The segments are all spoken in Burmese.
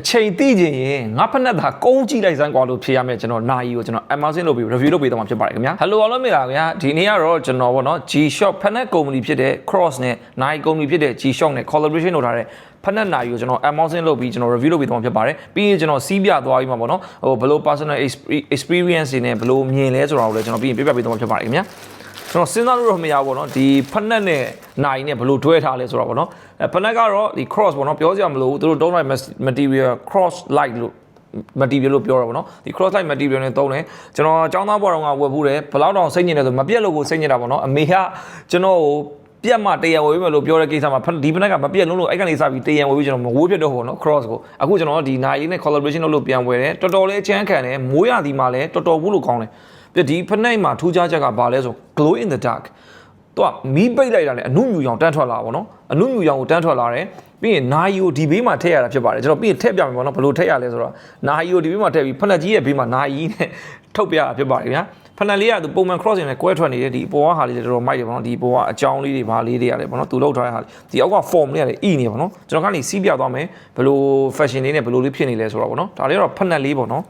အချိန်သိချင်ရင်ငါဖက်နဲ့သာကုန်းကြည့်လိုက်စမ်းကွာလို့ဖြေရမယ်ကျွန်တော်နိုင်ကိုကျွန်တော် Amazon လုပ်ပြီး review လုပ်ပေးတော့မှာဖြစ်ပါတယ်ခင်ဗျာ Hello အားလုံးမင်္ဂလာပါခင်ဗျာဒီနေ့ကတော့ကျွန်တော်ဗောနော် G-Shock ဖက်နဲ့ company ဖြစ်တဲ့ Cross နဲ့ Nike company ဖြစ်တဲ့ G-Shock နဲ့ collaboration လုပ်ထားတဲ့ဖက်နဲ့နိုင်ကိုကျွန်တော် Amazon လုပ်ပြီးကျွန်တော် review လုပ်ပေးတော့မှာဖြစ်ပါတယ်ပြီးရင်ကျွန်တော်စီးပြသွားပြီးမှာဗောနော်ဟိုဘယ်လို personal expe- experience တွေနဲ့ဘယ်လိုမြင်လဲဆိုတာကိုလည်းကျွန်တော်ပြီးရင်ပြပြပေးတော့မှာဖြစ်ပါတယ်ခင်ဗျာ ကျွန်တော်စဉ်းစားလို့တော့မရဘူးပေါ့နော်ဒီဖက်နက်နဲ့နိုင်နဲ့ဘယ်လိုတွဲထားလဲဆိုတော့ပေါ့နော်အဲဖက်နက်ကတော့ဒီ cross ပေါ့နော်ပြောစရာမလိုဘူးသူတို့ don't like material cross like လို့ material လို့ပြောတာပေါ့နော်ဒီ cross like material နဲ့သုံးတယ်ကျွန်တော်ចောင်းသားဘော်တော်ကဝယ်ဘူးတယ်ဘယ်လောက်တောင်စိတ်ညစ်နေဆိုမပြက်လို့ကိုစိတ်ညစ်တာပေါ့နော်အမေကကျွန်တော်ကိုပြက်မှတရံဝယ်ပြီးမယ်လို့ပြောတဲ့ကိစ္စမှာဖက်ဒီဖက်နက်ကမပြက်လုံးလို့အဲ့ကနေစပြီးတရံဝယ်ပြီးကျွန်တော်မဝိုးပြတ်တော့ဘူးပေါ့နော် cross ကိုအခုကျွန်တော်ဒီနိုင်လေးနဲ့ collaboration လုပ်လို့ပြန်ဝယ်တယ်တော်တော်လေးအချမ်းခံတယ်မိုးရသည်မှာလည်းတော်တော်ဘူးလို့ကောင်းတယ် ပြဒီဖက်နက်မှာထူးခြားချက်ကဘာလဲဆို glow in the dark တော့မီးပိတ်လိုက်တာနဲ့အနုမြူရောင်တန်းထွက်လာပါတော့အနုမြူရောင်ကိုတန်းထွက်လာတယ်ပြီးရင်နာယီကိုဒီဘေးမှာထည့်ရတာဖြစ်ပါတယ်ကျွန်တော်ပြီးရင်ထည့်ပြမယ်ပေါ့နော်ဘယ်လိုထည့်ရလဲဆိုတော့နာယီကိုဒီဘေးမှာထည့်ပြီးဖက်နက်ကြီးရဲ့ဘေးမှာနာယီနဲ့ထုတ်ပြရတာဖြစ်ပါတယ်ဗျာဖက်နက်လေးကသူပုံမှန် crossing နဲ့ကွဲထွက်နေတယ်ဒီပေါ်ကဟာလေးတွေတော်တော်မိုက်တယ်ပေါ့နော်ဒီပေါ်ကအကြောင်းလေးတွေဘာလေးတွေရတယ်ပေါ့နော်သူလောက်ထားတဲ့ဟာလေးဒီအောက်က form လေးရတယ်အီနေပေါ့နော်ကျွန်တော်ကနေစီးပြသွားမယ်ဘယ်လို fashion လေးနဲ့ဘယ်လိုလေးဖြစ်နေလဲဆိုတော့ပေါ့နော်ဒါလေးကတော့ဖက်နက်လေးပေါ့နော်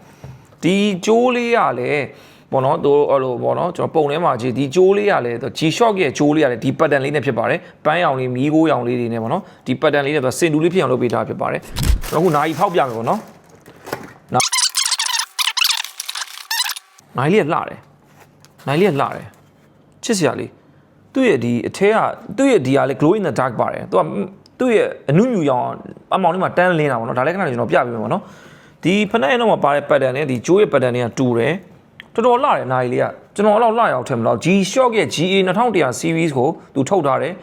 ဒီကျိုးလေးကလည်း ပေါ့နော်သူအဲ့လိုပေါ့နော်ကျွန်တော်ပုံထဲမှာကြည့်ဒီကျိုးလေးကလည်း G-Shock ရဲ့ကျိုးလေးကလည်းဒီ pattern လေးနဲ့ဖြစ်ပါတယ်ပန်းရောင်လေးမီးခိုးရောင်လေးတွေနဲ့ပေါ့နော်ဒီ pattern လေးနဲ့သူစင်တူလေးဖြစ်အောင်လုပ်ပေးထားဖြစ်ပါတယ်ကျွန်တော်အခုနာရီဖောက်ပြမယ်ပေါ့နော်နိုင်လေးကလှတယ်နိုင်လေးကလှတယ်ချစ်စရာလေးသူ့ရဲ့ဒီအထဲကသူ့ရဲ့ဒီကလည်း glow in the dark ပါတယ်သူကသူ့ရဲ့အနုမြူရောင်အမောင်လေးမှာတန်းလင်းတာပေါ့နော်ဒါလည်းခဏလေးကျွန်တော်ပြပေးမယ်ပေါ့နော်ဒီဖနက်ရဲ့နောက်မှာပါတဲ့ pattern နဲ့ဒီကျိုးရဲ့ pattern တွေကတူတယ် တော်တော်လှတယ်နိုင်လေးကကျွန်တော်အဲ့လောက်လှရအောင်ထင်မလို့ G-Shock ရဲ့ GA 2100 series ကိုသူထုတ်ထားတယ်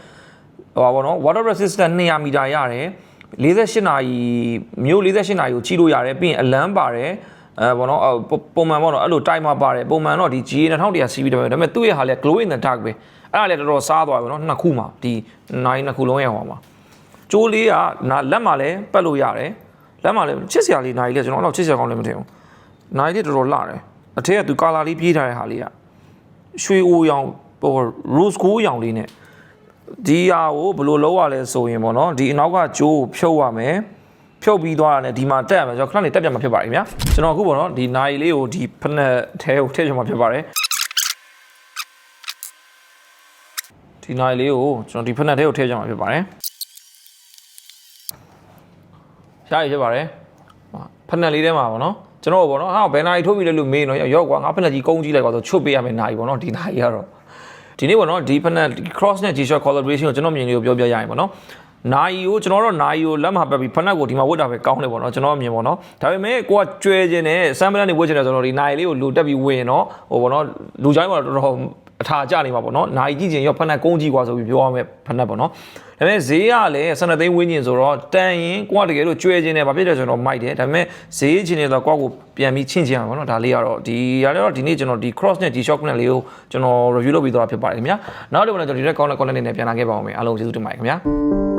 ဟိုပါဘောနော် water resistant 200မီတာရတယ်48နာရီမျိုး48နာရီကိုကြီးလို့ရတယ်ပြီးရင်အလန်းပါတယ်အဲဘောနော်အော်ပုံပုံမှန်ပေါ့နော်အဲ့လို timer ပါတယ်ပုံမှန်တော့ဒီ GA 2100 series ပဲဒါပေမဲ့သူ့ရဲ့ဟာလေ glow in the dark ပဲအဲ့ဒါလည်းတော်တော်စားသွားပြီပေါ့နော်နှစ်ခုမှာဒီနိုင်နှစ်ခုလုံးရဲ့ဟောမှာကျိုးလေးကနာလက်မှာလည်းပတ်လို့ရတယ်လက်မှာလည်းချစ်စရာလေးနိုင်လေးကျွန်တော်အဲ့လောက်ချစ်စရာကောင်းလည်းမထင်ဘူးနိုင်လေးတော်တော်လှတယ် အထက်ကသူကာလာလေးပြေးထားတဲ့ဟာလေးကရွှေအိုရောင်ဟို rose gold ရောင်လေးနဲ့ဒီဟာကိုဘယ်လိုလုပ်ရလဲဆိုရင်ပေါ့နော်ဒီအနောက်ကကြိုးကိုဖြုတ်ရမယ်ဖြုတ်ပြီးသွားတာနဲ့ဒီမှာတက်ရမယ်ကျွန်တော်ခဏနေတက်ပြမှာဖြစ်ပါတယ်ခင်ဗျာကျွန်တော်အခုပေါ့နော်ဒီနိုင်လေးကိုဒီဖက်နဲ့ထဲကိုထည့်ပြမှာဖြစ်ပါတယ်ဒီနိုင်လေးကိုကျွန်တော်ဒီဖက်နဲ့ထဲကိုထည့်ပြမှာဖြစ်ပါတယ်ရှားရဖြစ်ပါတယ်ဖက်နဲ့လေးထဲမှာပေါ့နော် ကျွန်တော်ပေါ့နော်ဟာဘယ်နိုင်ထိုးပြီလဲလို့မေးနော်ရော့ကွာငါဖက်နဲ့ကြီးကုန်းကြီးလိုက်ကွာဆိုချွတ်ပေးရမယ်နိုင်ပေါ့နော်ဒီနိုင်ကတော့ဒီနေ့ပေါ့နော်ဒီဖက်နဲ့ cross နဲ့ G-Shock collaboration ကိုကျွန်တော်မြင်လေးကိုပြောပြရရင်ပေါ့နော်နိုင်ကိုကျွန်တော်တော့နိုင်ကိုလက်မှာပတ်ပြီးဖက်နက်ကိုဒီမှာဝတ်တာပဲကောင်းတယ်ပေါ့နော်ကျွန်တော်မြင်ပေါ့နော်ဒါပေမဲ့ကိုကကျွဲခြင်းနဲ့ဆမ်ပလန်နေဝတ်ခြင်းနဲ့ဆိုတော့ဒီနိုင်လေးကိုလူတက်ပြီးဝင်ရင်တော့ဟိုပေါ့နော်လူချိုင်းမှာတော်တော် အထာကျနေမှာပေါ့နော်နိုင်ကြည့်ခြင်းရောဖက်နက်ကုန်းကြီးกว่าဆိုပြီးပြောရမယ်ဖက်နက်ပေါ့နော်ဒါပေမဲ့ဈေးကလည်း12သိန်းဝင်းကျင်ဆိုတော့တန်ရင်ကိုကတကယ်လို့ကျွဲခြင်းနဲ့ဘာဖြစ်လဲဆိုတော့မိုက်တယ်ဒါပေမဲ့ဈေးချင်းနေတော့ကိုကကိုပြန်ပြီးချင်းချင်းအောင်ပေါ့နော်ဒါလေးကတော့ဒီရတယ်တော့ဒီနေ့ကျွန်တော်ဒီ cross နဲ့ G-Shock နဲ့လေးကိုကျွန်တော် review လုပ်ပြီးတော့ဖြစ်ပါတယ်ခင်ဗျာနောက်တစ်ခါကျွန်တော်ဒီရက်ကောင်းတဲ့ content တွေနဲ့ပြန်လာခဲ့ပါအောင်မယ်အားလုံးကျေးဇူးတင်ပါတယ်ခင်ဗျာ